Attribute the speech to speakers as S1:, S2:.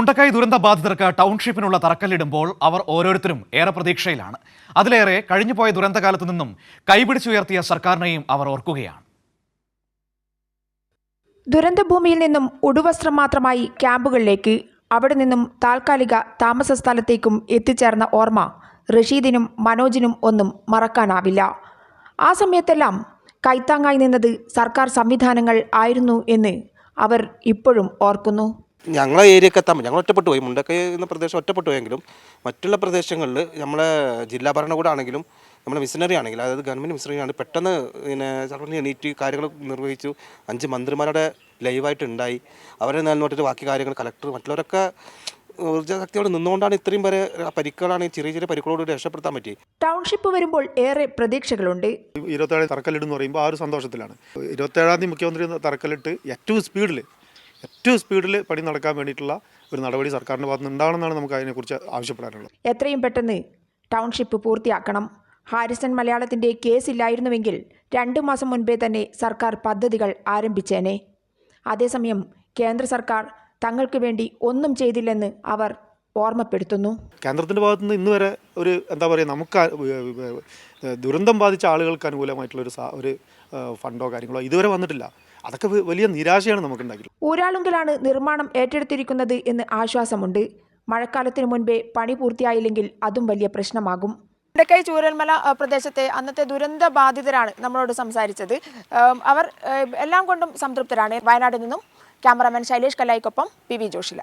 S1: മുണ്ടക്കായ് ദുരന്ത ബാധിതർക്ക് ടൗൺഷിപ്പിനുള്ള തറക്കല്ലിടുമ്പോൾ അവർ ഓരോരുത്തരും ഏറെ പ്രതീക്ഷയിലാണ്. അതിലേറെ കഴിഞ്ഞുപോയ ദുരന്തകാലത്തു നിന്നും കൈപിടിച്ചുയർത്തിയ സർക്കാരിനെയും അവർ ഓർക്കുകയാണ്.
S2: ദുരന്തഭൂമിയിൽ നിന്നും ഉടുവസ്ത്രം മാത്രമായി ക്യാമ്പുകളിലേക്ക് അവിടെ നിന്നും താൽക്കാലിക താമസ സ്ഥലത്തേക്കും എത്തിച്ചേർന്ന ഓർമ്മ റഷീദിനും മനോജിനും ഒന്നും മറക്കാനാവില്ല. ആ സമയത്തെല്ലാം കൈത്താങ്ങായി നിന്നത് സർക്കാർ സംവിധാനങ്ങൾ ആയിരുന്നു എന്ന് അവർ ഇപ്പോഴും ഓർക്കുന്നു.
S3: ഞങ്ങളെ ഏരിയക്ക് എത്താൻ ഞങ്ങൾ ഒറ്റപ്പെട്ടു പോയി. മുണ്ടക്കൈ എന്ന പ്രദേശം ഒറ്റപ്പെട്ടു പോയെങ്കിലും മറ്റുള്ള പ്രദേശങ്ങളിൽ നമ്മളെ ജില്ലാ ഭരണകൂടമാണെങ്കിലും നമ്മളെ മിഷനറി ആണെങ്കിലും അതായത് ഗവൺമെന്റ് മിഷനറി ആണ് പെട്ടെന്ന് പിന്നെ സർവീസ് എണീറ്റ് കാര്യങ്ങൾ നിർവഹിച്ചു. അഞ്ച് മന്ത്രിമാരുടെ ലൈവായിട്ട് ഉണ്ടായി. അവരെ നിലനിർത്തിട്ട് ബാക്കി കാര്യങ്ങൾ കളക്ടർ മറ്റുള്ളവരൊക്കെ ഊർജശക്തിയോട് നിന്നുകൊണ്ടാണ് ഇത്രയും വരെ പരിക്കുകളാണ് ചെറിയ ചെറിയ പരിക്കുകളോട് രക്ഷപ്പെടുത്താൻ പറ്റി
S2: ടൗൺഷിപ്പ് വരുമ്പോൾ ഏറെ പ്രതീക്ഷകളുണ്ട്.
S4: ഇരുപത്തേഴാം തറക്കല്ലിടുന്ന് പറയുമ്പോൾ ആ ഒരു സന്തോഷത്തിലാണ്. ഇരുപത്തേഴാം തീയതി മുഖ്യമന്ത്രി തറക്കല്ലിട്ട് ഏറ്റവും സ്പീഡിൽ ഏറ്റവും സ്പീഡിൽ പണി നടക്കാൻ വേണ്ടിയിട്ടുള്ള ഒരു നടപടി സർക്കാരിന്റെ ഭാഗത്ത് ഉണ്ടാവണമെന്നാണ് നമുക്ക് അതിനെക്കുറിച്ച് ആവശ്യപ്പെടാനുള്ളത്.
S2: എത്രയും പെട്ടെന്ന് ടൗൺഷിപ്പ് പൂർത്തിയാക്കണം. ഹാരിസൺ മലയാളത്തിന്റെ കേസില്ലായിരുന്നുവെങ്കിൽ രണ്ടു മാസം മുൻപേ തന്നെ സർക്കാർ പദ്ധതികൾ ആരംഭിച്ചേനെ. അതേസമയം കേന്ദ്ര സർക്കാർ തങ്ങൾക്ക് വേണ്ടി ഒന്നും ചെയ്തില്ലെന്ന് അവർ ഓർമ്മപ്പെടുത്തുന്നു.
S4: കേന്ദ്രത്തിന്റെ ഭാഗത്തു നിന്ന് ഇന്ന് വരെ ഒരു എന്താ പറയുക നമുക്ക് ദുരന്തം ബാധിച്ച ആളുകൾക്ക് അനുകൂലമായിട്ടുള്ള ഒരു ഒരു ഫണ്ടോ കാര്യങ്ങളോ ഇതുവരെ വന്നിട്ടില്ല. അതൊക്കെ വലിയ നിരാശയാണ് നമുക്ക് ഉണ്ടാക്കിയിട്ടുള്ളത്
S2: ഊരാളുങ്കലാണ് നിർമ്മാണം ഏറ്റെടുത്തിരിക്കുന്നത് എന്ന് ആശ്വാസമുണ്ട്. മഴക്കാലത്തിന് മുൻപേ പണി പൂർത്തിയായില്ലെങ്കിൽ അതും വലിയ പ്രശ്നമാകും.
S5: ഇടക്കൈ ചൂരൽമല പ്രദേശത്തെ അന്നത്തെ ദുരന്ത ബാധിതരാണ് നമ്മളോട് സംസാരിച്ചത്. അവർ എല്ലാം കൊണ്ടും സംതൃപ്തരാണ്. വയനാട്ടിൽ നിന്നും ക്യാമറാമാൻ ശൈലേഷ് കലായിക്കൊപ്പം പി വി ജോഷില.